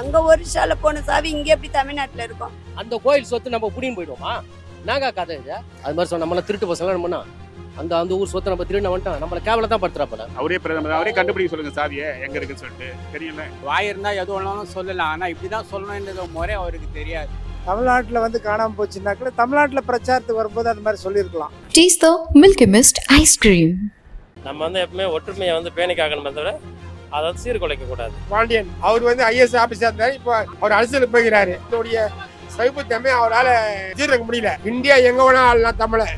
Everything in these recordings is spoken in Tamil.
அங்க ஒரிசால போன சாவி இங்க எப்படி தமிழ்நாட்டுல இருக்கும்? அந்த கோயில் சொத்து நம்ம புடின்னு போயிடுவோமா? நாங்க கதை இது. அது மாதிரி சொன்ன நம்மள திருட்டு பசங்க பண்ணா அந்த அந்த ஊர் சொத்தை நம்ம திருடின வந்துட்டோம். நம்மள கேவல தான் படுத்துறாப்பல அவரே பிரதமர். அவரே கண்டுபிடிக்க சொல்லுங்க சாவியை. எங்க இருக்குன்னு சொல்லிட்டு. தெரியல வாய் இருந்தால் எது வேணாலும் சொல்லலாம். ஆனால் இப்படி தான் சொல்லணுன்றது முறை அவருக்கு தெரியாது. தமிழ்நாட்டில் வந்து காணாமல் போச்சுனாக்கல தமிழ்நாட்டில் பிரச்சாரத்துக்கு வரும்போது அந்த மாதிரி சொல்லியிருக்கலாம். Milky Mist ice cream. நம்ம வந்து எப்பவுமே ஒற்றுமையை வந்து பேணி காக்கணுமே தவிர அதை வந்து சீர்குலைக்க கூடாது. பாண்டியன் அவர் வந்து ஐஎஸ் ஆபீஸர் இருந்தாரு இப்போ அவர் அரசியலுக்கு போகிறாரு இதோடைய சைபத்தன்மை அவரால் ஜீரணிக்க முடியல. இந்தியா எங்க வேணா ஆளலாம் தமிழை.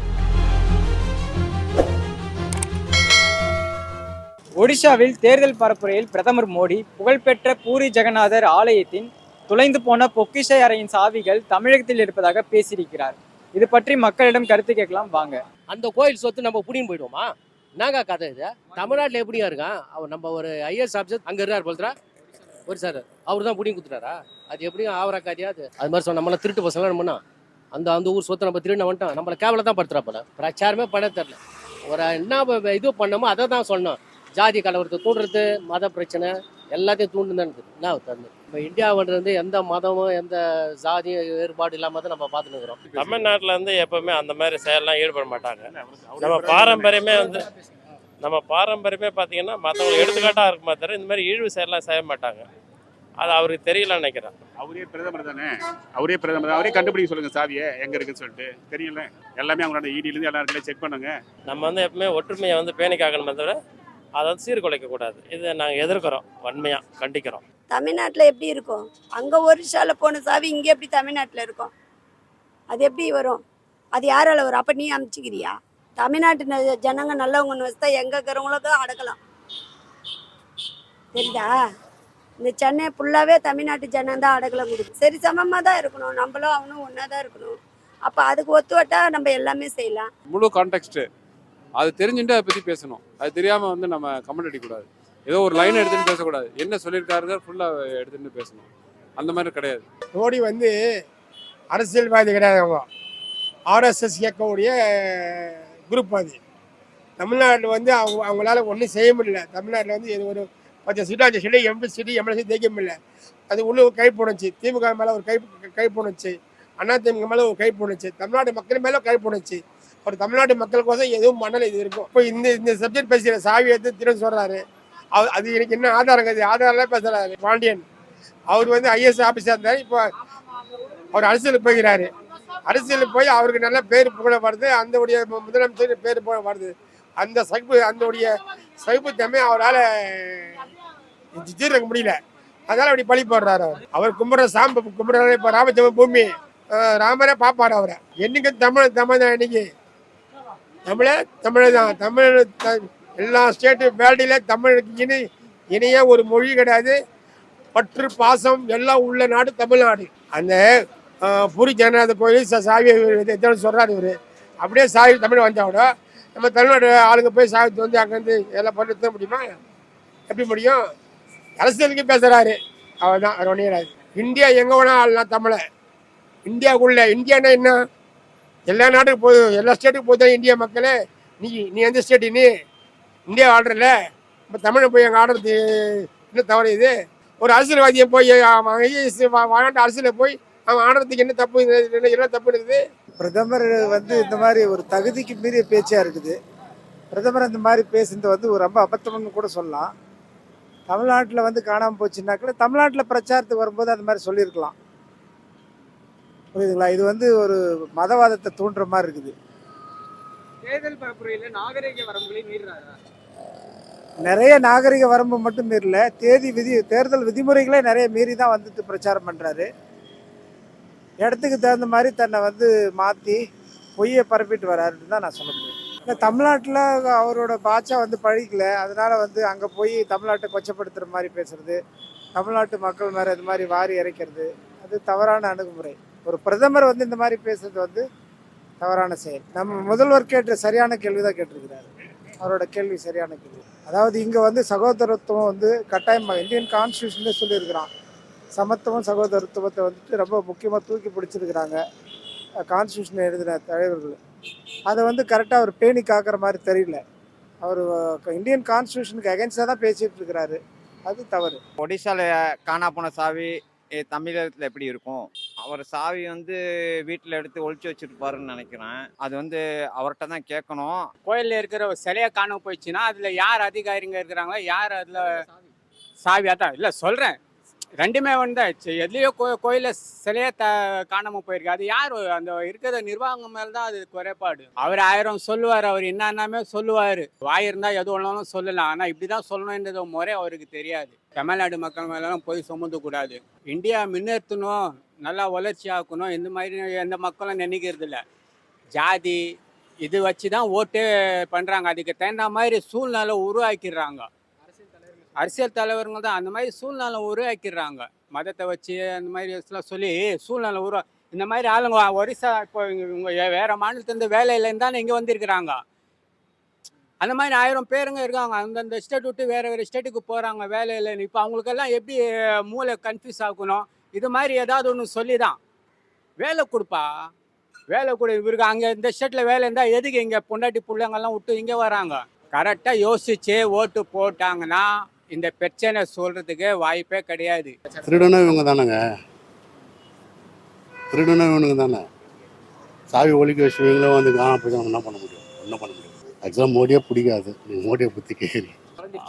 ஒடிஷாவில் தேர்தல் பரப்புரையில் பிரதமர் மோடி புகழ்பெற்ற பூரி ஜெகநாதர் ஆலயத்தின் தொலைந்து போன பொக்கிஷை அறையின் சாவிகள் தமிழகத்தில் இருப்பதாக பேசியிருக்கிறார். இது பற்றி மக்களிடம் கருத்து கேட்கலாம் வாங்க. அந்த கோயில் சொத்து நம்ம புடின்னு போயிடுவோமா? நாங்க கதை இது. தமிழ்நாட்டில் எப்படியா இருக்கான்? அவர் நம்ம ஒரு ஐஎஸ் ஆஃபீஸர் அங்கே இருக்கார் போல்றா ஒரு சார் அவர் தான் புடிங்க குத்துறாரா அது எப்படியும் ஆவரா காரியா அது அது மாதிரி சொன்ன நம்மள திருட்டு பசங்க பண்ணா அந்த அந்த ஊர் சொத்தை நம்ம திருடின வந்துட்டோம் நம்மளை கேவல தான் படுத்துறாப்பல பிரச்சாரமே பண்ண தெரில ஒரு என்ன இது பண்ணமோ அதை தான் சொன்னோம் ஜாதி கலவரத்தை தூண்டுறது மத பிரச்சனை எல்லாத்தையும் தூண்டுதான் என்ன தந்து இப்போ இந்தியாவிலிருந்து எந்த மதமும் எந்த ஜாதி வேறுபாடு இல்லாம தான் நம்ம பார்த்துன்னு இருக்கிறோம். தமிழ்நாட்டில் வந்து எப்பவுமே அந்த மாதிரி செயல்லாம் ஈடுபட மாட்டாங்க. நம்ம பாரம்பரியமே வந்து நம்ம பாரம்பரியமே பார்த்தீங்கன்னா மற்றவங்களுக்கு எடுத்துக்காட்டாக இருக்குமா தவிர இந்த மாதிரி இழிவு செயல்லாம் செய்ய மாட்டாங்க. அது அவருக்கு தெரியலன்னு நினைக்கிறேன். அவரே பிரதமர் தானே? அவரே பிரதமர் அவரே கண்டுபிடிக்க சொல்லுங்க சாவியை எங்க இருக்குன்னு சொல்லிட்டு. தெரியல. எல்லாமே அவங்களோட இடியில இருந்து எல்லா இடத்துலயும் செக் பண்ணுங்க. நம்ம வந்து எப்பவுமே ஒற்றுமையை வந்து பேணி காக்கணுமே தவிர அதை வந்து சீர்குலைக்க கூடாது. இதை நாங்கள் எதிர்க்கிறோம். வன்மையாக கண்டிக்கிறோம். தமிழ்நாட்டுல எப்படி இருக்கும்? அங்க ஒரிசால போன சாவி இங்க எப்படி தமிழ்நாட்டுல இருக்கும்? அது எப்படி வரும்? அது யாரால வரும்? அப்ப நீ அமைச்சுக்கிறியா? தமிழ்நாட்டு ந- ஜனங்க நல்லவங்கன்னு வச்சுட்டா எங்க இருக்கிறவங்களுக்கும் அடக்கலாம். தெரியுதா? இந்த சென்னை ஃபுல்லாவே தமிழ்நாட்டு ஜனம் தான் அடக்கலம் கொடுக்கும் சரி சமமாக தான் இருக்கணும். நம்மளும் அவனும் ஒன்றா தான் இருக்கணும். அப்போ அதுக்கு ஒத்து வட்டா நம்ம எல்லாமே செய்யலாம். முழு கான்டெக்ட் அது தெரிஞ்சுட்டு அதை பற்றி பேசணும். அது தெரியாமல் வந்து நம்ம கமெண்ட் அடிக்கக்கூடாது. ஏதோ ஒரு லைன் எடுத்துட்டு பேசக்கூடாது. என்ன சொல்லியிருக்காருங்க ஃபுல்லாக எடுத்துட்டு பேசணும். அந்த மாதிரி கிடையாது. மோடி வந்து அரசியல்வாதி கிடையாது அவங்க. ஆர்எஸ்எஸ் இயக்கக்கூடிய குரூப் அது. தமிழ்நாட்டில் வந்து அவங்க அவங்களால ஒன்றும் செய்ய முடியல. தமிழ்நாட்டில் வந்து இது ஒரு பத்து சீட்டு அஞ்சு சீட்டு எம்பி சீட்டு எம்எல்சி ஜெயிக்க முடியல. அது உள்ள ஒரு கை போணுச்சு. திமுக மேலே ஒரு கை கை போணுச்சு. அண்ணா திமுக மேலே ஒரு கை போணுச்சு. தமிழ்நாடு மக்கள் மேலே கை போணுச்சு. ஒரு தமிழ்நாட்டு மக்களுக்கோசம் எதுவும் பண்ணல இது இருக்கும். இப்போ இந்த இந்த சப்ஜெக்ட் பேசுகிற சாவி எடுத்து திரும்ப சொல்கிறாரு அவர் அது எனக்கு என்ன ஆதாரம் அது ஆதாரம்லாம் பேசுகிறாரு பாண்டியன். அவர் வந்து ஐஎஸ் ஆஃபீஸாக இருந்தார். இப்போ அவர் அரசியலுக்கு போகிறாரு அரசியலுக்கு போய் அவருக்கு நல்ல பேர் புகழ வருது அந்த உடைய முதலமைச்சர் பேர் புகழ வருது அந்த சகிப்பு அந்த உடைய சகிப்புத்தன்மை அவரால் ஜீரணிக்க முடியல. அதனால அப்படி பழி போடுறாரு அவர். அவர் கும்பிட்ற சாம்பு கும்பிட்றாரு இப்போ ராமஜென்ம பூமி ராமரே பார்ப்பாரு அவரை. என்னைக்கு தமிழ் தமிழ் தான் இன்னைக்கு. தமிழ தமிழ் தான் தமிழ் த- எல்லா ஸ்டேட்டு வேர்ல்டில் தமிழுக்கு இனி இனிய ஒரு மொழி கிடையாது. பற்று பாசம் எல்லாம் உள்ள நாடு தமிழ்நாடு. அந்த பூரி ஜெகநாத கோயில் ச- சாவி எத்தனை சொல்கிறார் இவர். அப்படியே சாவி தமிழ் வந்தால் நம்ம தமிழ்நாடு ஆளுங்க போய் சாவி வந்து அங்கேருந்து எல்லாம் பண்ணி முடியுமா? எப்படி முடியும்? அரசியலுக்கு பேசுகிறாரு அவர் தான் அவர் இந்தியா எங்கே வேணால் ஆளலாம் தமிழை. இந்தியாவுக்குள்ளே இந்தியானா என்ன? எல்லா நாட்டுக்கு போதும் எல்லா ஸ்டேட்டுக்கு போதும் இந்தியா மக்களே நீ நீ எந்த ஸ்டேட்டு நீ இந்தியா ஆடுறல இப்போ தமிழை போய் அங்கே ஆடுறது என்ன தவறு இது? ஒரு அரசியல்வாதியை போய் அவன் ஐஏஎஸ் வாழ்நாட்டு அரசியலில் போய் அவன் ஆடுறதுக்கு என்ன தப்பு என்ன தப்பு இருக்குது? பிரதமர் வந்து இந்த மாதிரி ஒரு தகுதிக்கு மீறிய பேச்சாக இருக்குது. பிரதமர் இந்த மாதிரி பேசுனது வந்து ஒரு ரொம்ப அபத்தம்னு கூட சொல்லலாம். தமிழ்நாட்டில் வந்து காணாமல் போச்சுனாக்கல தமிழ்நாட்டில் பிரச்சாரத்துக்கு வரும்போது அந்த மாதிரி சொல்லியிருக்கலாம். புரியுதுங்களா? இது வந்து ஒரு மதவாதத்தை தூண்டுற மாதிரி இருக்குது. தேர்தல் பரப்புரையில் நாகரிக வரம்புகளை மீறுறாரா நிறைய நாகரிக வரம்பு மட்டும் மீறல தேதி விதி தேர்தல் விதிமுறைகளே நிறைய மீறி தான் வந்துட்டு பிரச்சாரம் பண்ணுறாரு இடத்துக்கு தகுந்த மாதிரி தன்னை வந்து மாற்றி பொய்யை பரப்பிட்டு வராருன்னு தான் நான் சொல்ல முடியும். இல்லை தமிழ்நாட்டில் அவரோட பாட்சா வந்து பழிக்கல. அதனால வந்து அங்கே போய் தமிழ்நாட்டை கொச்சப்படுத்துகிற மாதிரி பேசுறது தமிழ்நாட்டு மக்கள் மேலே இது மாதிரி வாரி இறைக்கிறது அது தவறான அணுகுமுறை. ஒரு பிரதமர் வந்து இந்த மாதிரி பேசுறது வந்து தவறான செயல். நம்ம முதல்வர் கேட்டு சரியான கேள்வி தான் கேட்டிருக்கிறாரு. அவரோட கேள்வி சரியான கேள்வி. அதாவது இங்கே வந்து சகோதரத்துவம் வந்து கட்டாயமாக இந்தியன் கான்ஸ்டியூஷன்ல சொல்லியிருக்கிறான். சமத்துவம் சகோதரத்துவத்தை வந்துட்டு ரொம்ப முக்கியமாக தூக்கி பிடிச்சிருக்கிறாங்க. கான்ஸ்டியூஷன் எழுதின தலைவர்கள். அதை வந்து கரெக்டாக அவர் பேணி காக்கிற மாதிரி தெரியல. அவர் இந்தியன் கான்ஸ்டியூஷனுக்கு அகேன்ஸ்டாக தான் பேசிகிட்டு இருக்கிறாரு அது தவறு. ஒடிசாவில் காணா போன சாவி தமிழகத்தில் எப்படி இருக்கும்? அவர் சாவி வந்து வீட்டில் எடுத்து ஒழிச்சு வச்சிருப்பாருன்னு நினைக்கிறேன். அது வந்து அவர்கிட்ட தான் கேட்கணும். கோயிலில் இருக்கிற ஒரு சிலையை காணாம போயிடுச்சுன்னா அதில் யார் அதிகாரிங்க இருக்கிறாங்களோ யார் அதில் சாவியாக தான்? இல்லை சொல்கிறேன் ரெண்டுமே வந்து எதுலேயோ கோ கோயிலில் சிலையை த காணாமல் போயிருக்கு. அது யார்? அந்த இருக்கிற நிர்வாகம் மேலே தான் அது குறைபாடு. அவர் ஆயிரம் சொல்லுவார் அவர் என்னென்னமே சொல்லுவார். வாயிருந்தால் எது வேணாலும் சொல்லலாம். ஆனால் இப்படி தான் சொல்லணுன்றது முறை அவருக்கு தெரியாது. தமிழ்நாடு மக்கள் மேலாம் போய் சுமந்தக்கூடாது இந்தியா முன்னேற்றணும் நல்லா வளர்ச்சி ஆக்கணும். இந்த மாதிரி எந்த மக்களும் நினைக்கிறது இல்லை ஜாதி இது வச்சு தான் ஓட்டே பண்ணுறாங்க அதுக்கு தகுந்த மாதிரி சூழ்நிலை உருவாக்கிடுறாங்க. அரசியல் தலைவருங்க தான் அந்த மாதிரி சூழ்நிலை உருவாக்கிடுறாங்க. மதத்தை வச்சு அந்த மாதிரி எல்லாம் சொல்லி சூழ்நிலை உருவா இந்த மாதிரி ஆளுங்க ஒரிசா இப்போ இவங்க வேறு மாநிலத்துலேருந்து வேலையிலேருந்து தானே இங்கே வந்திருக்கிறாங்க. அந்த மாதிரி ஆயிரம் பேருங்க இருக்காங்க. அந்தந்த ஸ்டேட் விட்டு வேறு வேறு ஸ்டேட்டுக்கு போகிறாங்க வேலையில் இப்போ அவங்களுக்கெல்லாம் எப்படி மூளை கன்ஃபியூஸ் ஆகணும் இது மாதிரி ஏதாவது ஒன்று சொல்லி தான் வேலை கொடுப்பா. வேலை கொடு இவருக்கு அங்கே இந்த ஸ்டேட்டில் வேலை இருந்தால் எதுக்கு இங்கே பொண்டாட்டி பிள்ளைங்கெல்லாம் விட்டு இங்கே வராங்க? கரெக்டாக யோசிச்சு ஓட்டு போட்டாங்கன்னா இந்த பிரச்சனை சொல்கிறதுக்கு வாய்ப்பே கிடையாது. திருடனும் இவங்க தானேங்க திருடனும் இவனுங்க தானே சாவி ஒழிக்க வச்சு இவங்களும் வந்து காணா போய் என்ன பண்ண முடியும்? என்ன பண்ண முடியும்? ஆக்சுவலாக மோடியே பிடிக்காது. நீ மோடியை பற்றி கேட்குறீங்க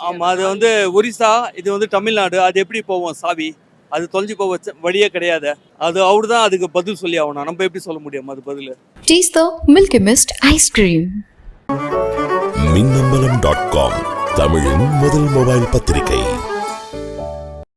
ஆமாம் அது வந்து ஒரிசா இது வந்து தமிழ்நாடு அது எப்படி போவோம் சாவி? அது தொலைஞ்சு போக வச்ச வழியே கிடையாது. அது அவர் தான் அதுக்கு பதில் சொல்லி ஆகணும். நம்ம எப்படி சொல்ல முடியும் அது பதில்? Taste the Milky Mist ice cream. Minnambalam dot com தமிழின் முதல் மொபைல் பத்திரிகை.